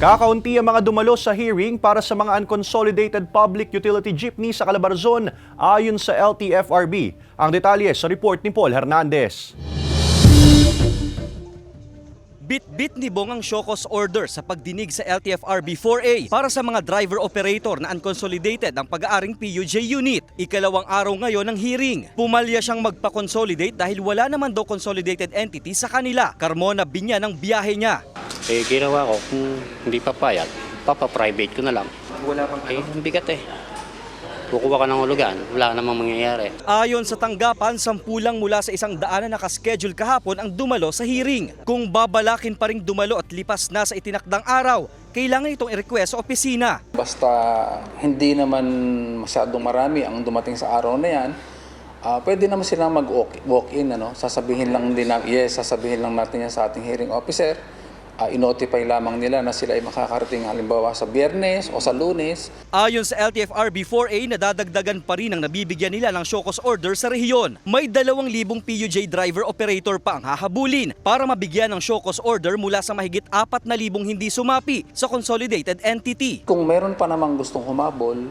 Kakaunti ang mga dumalo sa hearing para sa mga unconsolidated public utility jeepney sa Calabarzon ayon sa LTFRB. Ang detalye sa report ni Paul Hernandez. Bit-bit ni Bong ang Shokos order sa pagdinig sa LTFRB 4A para sa mga driver-operator na unconsolidated ang pag-aaring PUJ unit. Ikalawang araw ngayon ng hearing. Pumalya siyang magpa-consolidate dahil wala naman daw consolidated entity sa kanila. Carmona binya ng biyahe niya. Eh, ginawa ko, kung hindi papayag, papa-private ko na lang. Wala pang Eh, ang bigat eh. Kukuha ka ng hulugan, wala namang mangyayari. Ayon sa tanggapan, sampulang mula sa isang daan na nakaschedule kahapon ang dumalo sa hearing. Kung babalakin pa ring dumalo at lipas na sa itinakdang araw, kailangan itong i-request sa opisina. Basta hindi naman masyadong marami ang dumating sa araw na yan, ah, pwede naman sila mag-walk-in. Ano? Sasabihin lang din na, yes, sasabihin lang natin yan sa ating hearing officer. Ah, inotify lamang nila na sila ay makakarating halimbawa sa biyernes o sa lunes. Ayon sa LTFRB 4A, nadadagdagan pa rin ang nabibigyan nila ng Shokos order sa rehiyon. May 2,000 PUJ driver operator pa ang hahabulin para mabigyan ng Shokos order mula sa mahigit 4,000 hindi sumapi sa consolidated entity. Kung meron pa namang gustong humabol,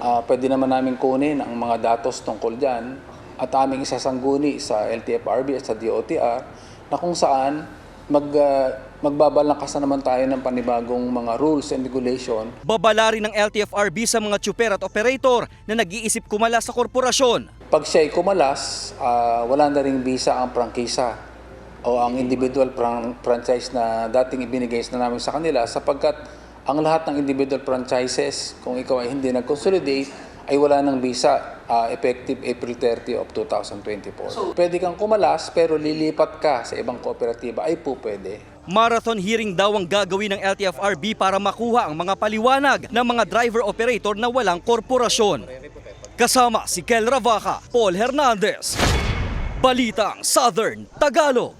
ah, pwede naman namin kunin ang mga datos tungkol dyan at aming isasangguni sa LTFRB at sa DOTR na kung saan mag, ah, magbabalangkas na naman tayo ng panibagong mga rules and regulation Babala rin ng LTFRB sa mga tsuper at operator na nag-iisip kumala sa korporasyon. Pag siya ay kumalas, ah, wala na ring visa ang prangkisa o ang individual prang- franchise na dating ibinigay na namin sa kanila sapagkat ang lahat ng individual franchises, kung ikaw ay hindi nag-consolidate, ay wala ng visa ah, effective April 30 of 2024. pwede kang kumalas pero lilipat ka sa ibang kooperatiba ay po pwede. Marathon hearing daw ang gagawin ng LTFRB para makuha ang mga paliwanag ng mga driver-operator na walang korporasyon. Kasama si Kel Ravaca, Paul Hernandez. Balitang Southern Tagalog.